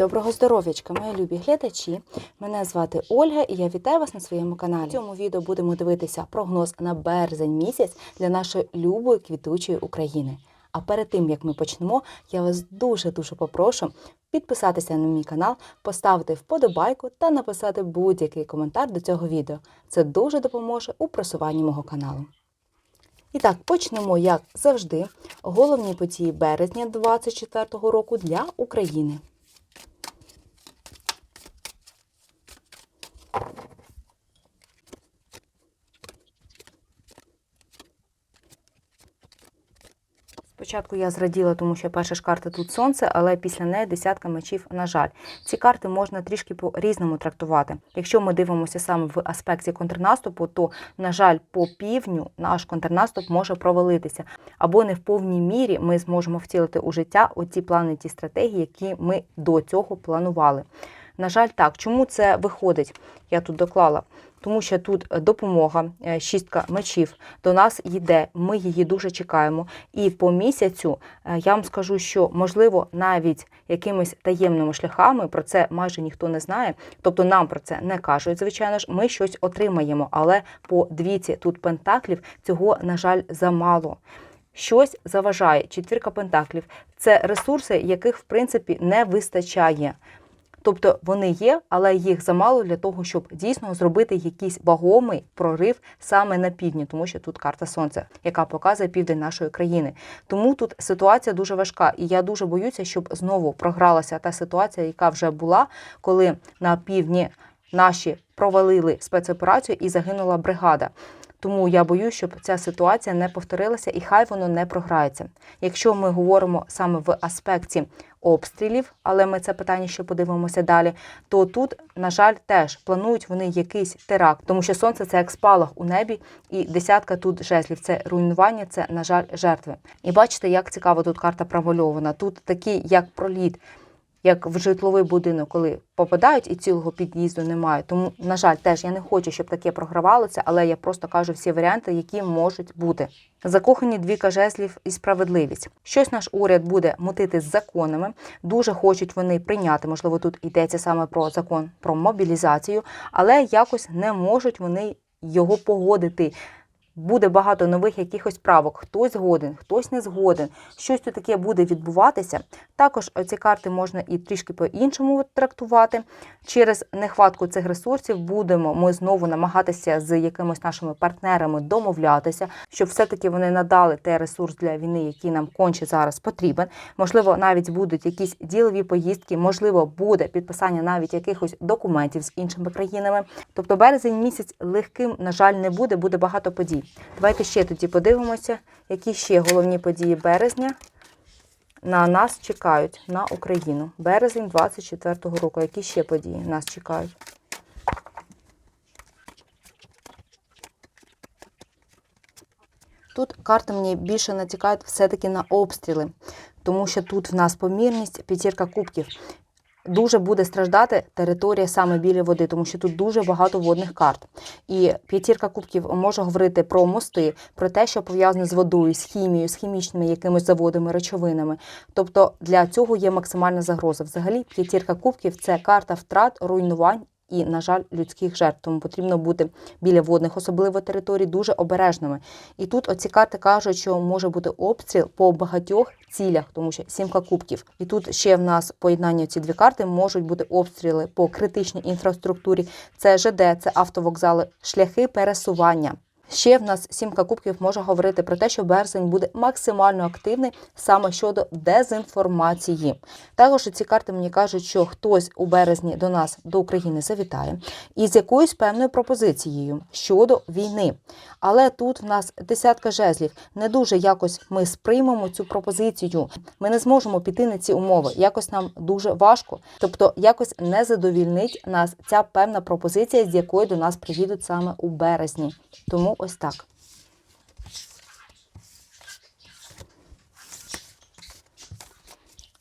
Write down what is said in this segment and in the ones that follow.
Доброго здоров'ячка, мої любі глядачі. Мене звати Ольга і я вітаю вас на своєму каналі. В цьому відео будемо дивитися прогноз на березень місяць для нашої любої квітучої України. А перед тим як ми почнемо, я вас дуже дуже попрошу підписатися на мій канал, поставити вподобайку та написати будь-який коментар до цього відео. Це дуже допоможе у просуванні мого каналу. І так, почнемо, як завжди, головні події березня 2024 року для України. Спочатку я зраділа, тому що перша ж карта тут сонце, але після неї десятка мечів, на жаль. Ці карти можна трішки по-різному трактувати. Якщо ми дивимося саме в аспекті контрнаступу, то, на жаль, по півдню наш контрнаступ може провалитися. Або не в повній мірі ми зможемо втілити у життя оці плани, ті стратегії, які ми до цього планували. На жаль, так. Чому це виходить? Я тут доклала. Тому що тут допомога, е, шістка мечів до нас йде. Ми її дуже чекаємо. І по місяцю е, я вам скажу, що можливо навіть якимись таємними шляхами про це майже ніхто не знає. Тобто нам про це не кажуть. Звичайно ж, ми щось отримаємо, але по двіці тут пентаклів цього, на жаль, замало. Щось заважає. Четвірка пентаклів це ресурси, яких в принципі не вистачає. Тобто вони є, але їх замало для того, щоб дійсно зробити якийсь вагомий прорив саме на півдні, тому що тут карта сонця, яка показує південь нашої країни. Тому тут ситуація дуже важка, і я дуже боюся, щоб знову програлася та ситуація, яка вже була, коли на півдні наші провалили спецоперацію і загинула бригада. Тому я боюсь, щоб ця ситуація не повторилася і хай воно не програється. Якщо ми говоримо саме в аспекті обстрілів, але ми це питання ще подивимося далі. То тут, на жаль, теж планують вони якийсь теракт, тому що сонце це як спалах у небі, і десятка тут жезлів. Це руйнування, це на жаль, жертви. І бачите, як цікаво тут карта промальована. Тут такі, як проліт. Як в житловий будинок, коли попадають і цілого під'їзду немає. Тому, на жаль, теж я не хочу, щоб таке програвалося, але я просто кажу всі варіанти, які можуть бути. Закохані двіка жезлів і справедливість. Щось наш уряд буде мутити з законами. Дуже хочуть вони прийняти. Можливо, тут йдеться саме про закон про мобілізацію, але якось не можуть вони його погодити. Буде багато нових якихось правок. Хтось згоден, хтось не згоден. Щось тут таке буде відбуватися. Також ці карти можна і трішки по-іншому трактувати. Через нехватку цих ресурсів будемо ми знову намагатися з якимось нашими партнерами домовлятися, щоб все-таки вони надали той ресурс для війни, який нам конче зараз потрібен. Можливо, навіть будуть якісь ділові поїздки, можливо, буде підписання навіть якихось документів з іншими країнами. Тобто березень місяць легким, на жаль, не буде, буде багато подій. Давайте ще тоді подивимося, які ще головні події березня на нас чекають на Україну. Березень 24-го року. Які ще події нас чекають? Тут карти мені більше натякають все-таки на обстріли, тому що тут в нас помірність, п'ятірка кубків. Дуже буде страждати територія саме біля води, тому що тут дуже багато водних карт. І п'ятірка кубків може говорити про мости, про те, що пов'язане з водою, з хімією, з хімічними якимись заводами, речовинами. Тобто для цього є максимальна загроза. Взагалі, п'ятірка кубків це карта втрат, руйнувань. І, на жаль, людських жертв, тому потрібно бути біля водних, особливо територій, дуже обережними. І тут оці карти кажуть, що може бути обстріл по багатьох цілях, тому що сімка кубків. І тут ще в нас поєднання ці дві карти можуть бути обстріли по критичній інфраструктурі. Це ЖД, це автовокзали, шляхи пересування. Ще в нас сімка кубків може говорити про те, що березень буде максимально активний саме щодо дезінформації. Також ці карти мені кажуть, що хтось у березні до нас до України завітає із якоюсь певною пропозицією щодо війни. Але тут в нас десятка жезлів. Не дуже якось ми сприймемо цю пропозицію. Ми не зможемо піти на ці умови. Якось нам дуже важко. Тобто, якось не задовільнить нас ця певна пропозиція, з якою до нас приїдуть саме у березні. Тому ось так.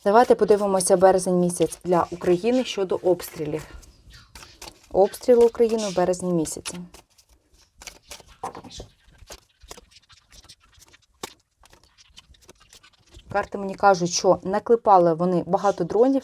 Давайте подивимося березень місяць для України щодо обстрілів. Обстріли України в березні місяці. Карти мені кажуть, що наклепали вони багато дронів,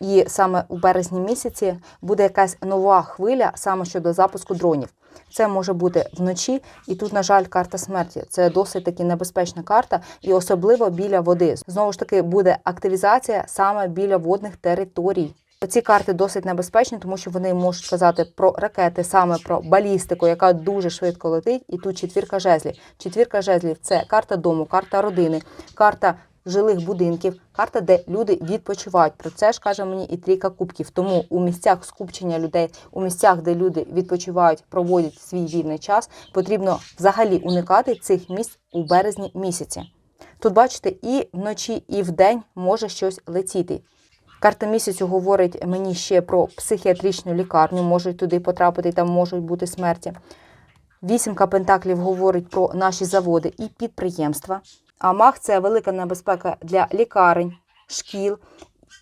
І саме у березні місяці буде якась нова хвиля саме щодо запуску дронів. Це може бути вночі, і тут, на жаль, карта смерті. Це досить таки небезпечна карта, і особливо біля води. Знову ж таки, буде активізація саме біля водних територій. Ці карти досить небезпечні, тому що вони можуть казати про ракети, саме про балістику, яка дуже швидко летить. І тут четвірка жезлів. Четвірка жезлів це карта дому, карта родини, карта жилих будинків, карта, де люди відпочивають. Про це ж каже мені і трійка кубків. Тому у місцях скупчення людей, у місцях, де люди відпочивають, проводять свій вільний час, потрібно взагалі уникати цих місць у березні місяці. Тут бачите, і вночі, і вдень може щось летіти. Карта місяцю говорить мені ще про психіатричну лікарню, можуть туди потрапити, там можуть бути смерті. Вісімка пентаклів говорить про наші заводи і підприємства. А мах це велика небезпека для лікарень, шкіл,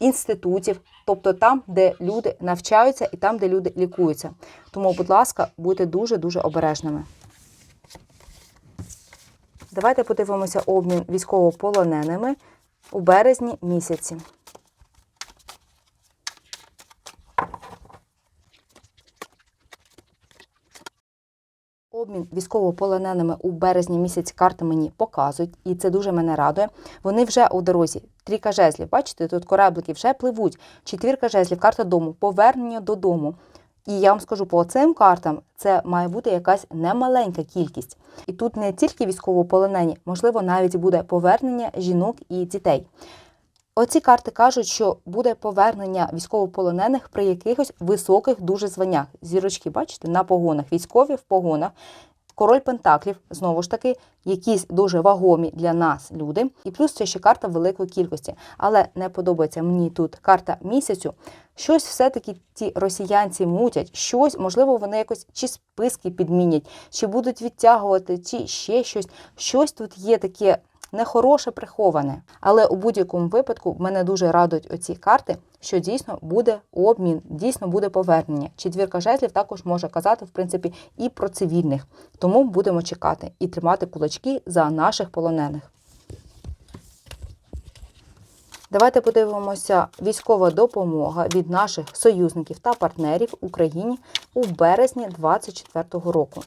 інститутів, тобто там, де люди навчаються і там, де люди лікуються. Тому, будь ласка, будьте дуже-дуже обережними. Давайте подивимося обмін військовополоненими у березні місяці. Обмін військовополоненими у березні місяць карти мені показують, і це дуже мене радує. Вони вже у дорозі. Трійка жезлів, бачите, тут кораблики вже пливуть. Четвірка жезлів, карта дому, повернення додому. І я вам скажу, по цим картам це має бути якась немаленька кількість. І тут не тільки військовополонені, можливо, навіть буде повернення жінок і дітей. Оці карти кажуть, що буде повернення військовополонених при якихось високих дуже званнях. Зірочки, бачите, на погонах, військові в погонах. Король Пентаклів, знову ж таки, якісь дуже вагомі для нас люди. І плюс це ще карта великої кількості. Але не подобається мені тут карта місяцю. Щось все-таки ті росіянці мутять, щось, можливо, вони якось чи списки підмінять, чи будуть відтягувати, чи ще щось. Щось тут є таке нехороше приховане. Але у будь-якому випадку мене дуже радують оці карти, що дійсно буде обмін, дійсно буде повернення. Четвірка жезлів також може казати, в принципі, і про цивільних. Тому будемо чекати і тримати кулачки за наших полонених. Давайте подивимося військова допомога від наших союзників та партнерів Україні у березні 2024 року.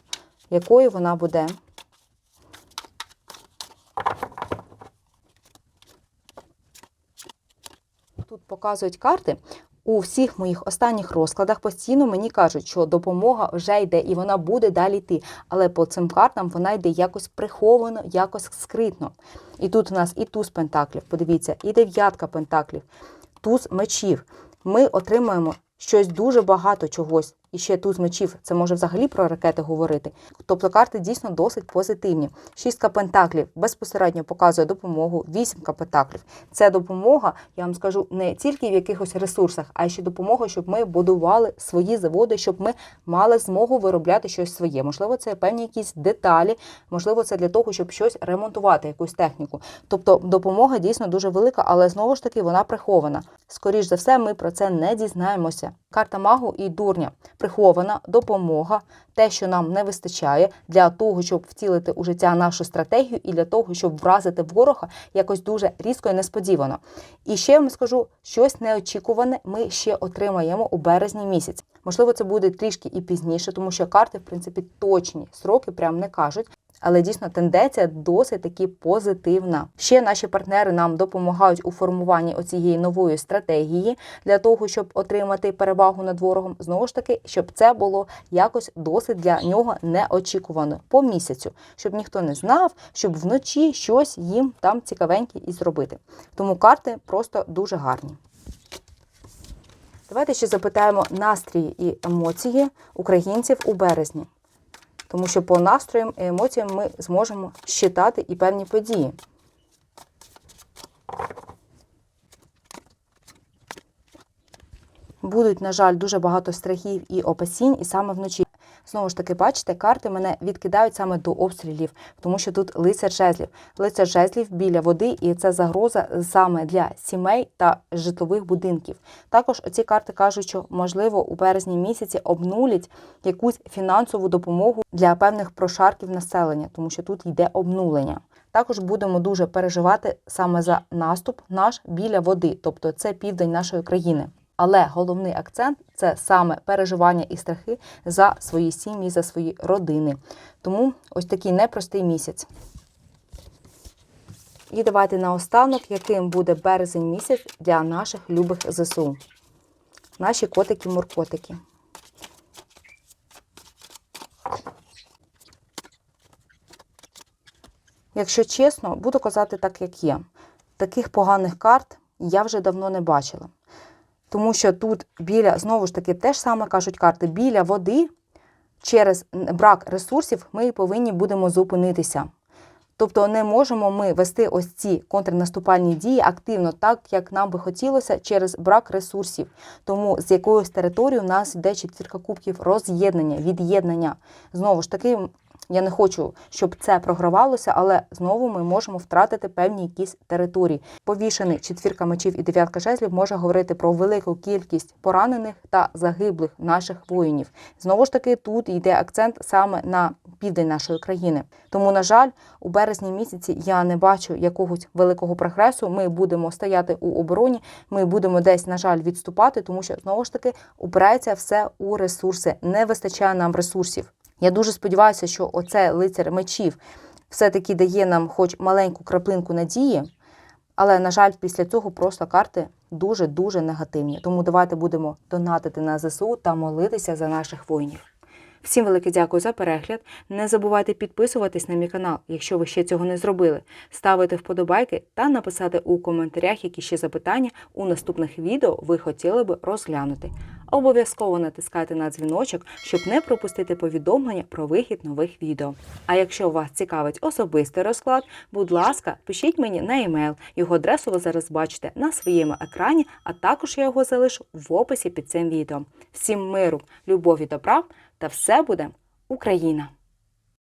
Якою вона буде? Тут показують карти. У всіх моїх останніх розкладах постійно мені кажуть, що допомога вже йде і вона буде далі йти. Але по цим картам вона йде якось приховано, якось скритно. І тут у нас і туз пентаклів, подивіться, і дев'ятка пентаклів, туз мечів. Ми отримаємо щось дуже багато чогось. І ще туз мечів, це може взагалі про ракети говорити. Тобто карти дійсно досить позитивні. Шістка пентаклів безпосередньо показує допомогу. Вісімка пентаклів. Це допомога, я вам скажу, не тільки в якихось ресурсах, а ще допомога, щоб ми будували свої заводи, щоб ми мали змогу виробляти щось своє. Можливо, це певні якісь деталі, можливо, це для того, щоб щось ремонтувати, якусь техніку. Тобто допомога дійсно дуже велика, але знову ж таки вона прихована. Скоріш за все, ми про це не дізнаємося. Карта магу і дурня прихована допомога, те, що нам не вистачає для того, щоб втілити у життя нашу стратегію, і для того, щоб вразити ворога якось дуже різко і несподівано. І ще я вам скажу, щось неочікуване ми ще отримаємо у березні місяць. Можливо, це буде трішки і пізніше, тому що карти, в принципі, точні сроки прям не кажуть. Але дійсно тенденція досить таки позитивна. Ще наші партнери нам допомагають у формуванні оцієї нової стратегії для того, щоб отримати перевагу над ворогом. Знову ж таки, щоб це було якось досить для нього неочікувано по місяцю, щоб ніхто не знав, щоб вночі щось їм там цікавеньке і зробити. Тому карти просто дуже гарні. Давайте ще запитаємо настрії і емоції українців у березні тому що по настроям і емоціям ми зможемо щитати і певні події. Будуть, на жаль, дуже багато страхів і опасінь, і саме вночі. Знову ж таки, бачите, карти мене відкидають саме до обстрілів, тому що тут лицар жезлів. Лицар жезлів біля води, і це загроза саме для сімей та житлових будинків. Також ці карти кажуть, що можливо у березні місяці обнулять якусь фінансову допомогу для певних прошарків населення, тому що тут йде обнулення. Також будемо дуже переживати саме за наступ наш біля води, тобто це південь нашої країни. Але головний акцент це саме переживання і страхи за свої сім'ї, за свої родини. Тому ось такий непростий місяць. І давайте наостанок, яким буде березень місяць для наших любих ЗСУ. Наші котики-муркотики. Якщо чесно, буду казати так, як є. Таких поганих карт я вже давно не бачила. Тому що тут біля, знову ж таки, те ж саме кажуть карти, біля води через брак ресурсів ми повинні будемо зупинитися. Тобто не можемо ми вести ось ці контрнаступальні дії активно, так як нам би хотілося, через брак ресурсів. Тому з якоюсь територією у нас йде четвірка кубків роз'єднання, від'єднання. Знову ж таки, я не хочу, щоб це програвалося, але знову ми можемо втратити певні якісь території. Повішений четвірка мечів і дев'ятка жезлів може говорити про велику кількість поранених та загиблих наших воїнів. Знову ж таки, тут йде акцент саме на південь нашої країни. Тому, на жаль, у березні місяці я не бачу якогось великого прогресу. Ми будемо стояти у обороні, ми будемо десь, на жаль, відступати, тому що знову ж таки упирається все у ресурси. Не вистачає нам ресурсів. Я дуже сподіваюся, що оце лицар мечів все-таки дає нам хоч маленьку краплинку надії, але, на жаль, після цього просто карти дуже-дуже негативні. Тому давайте будемо донатити на ЗСУ та молитися за наших воїнів. Всім велике дякую за перегляд. Не забувайте підписуватись на мій канал, якщо ви ще цього не зробили, ставити вподобайки та написати у коментарях, які ще запитання у наступних відео ви хотіли би розглянути. Обов'язково натискайте на дзвіночок, щоб не пропустити повідомлення про вихід нових відео. А якщо вас цікавить особистий розклад, будь ласка, пишіть мені на емейл. Його адресу ви зараз бачите на своєму екрані, а також я його залишу в описі під цим відео. Всім миру, любові, добра та все буде Україна!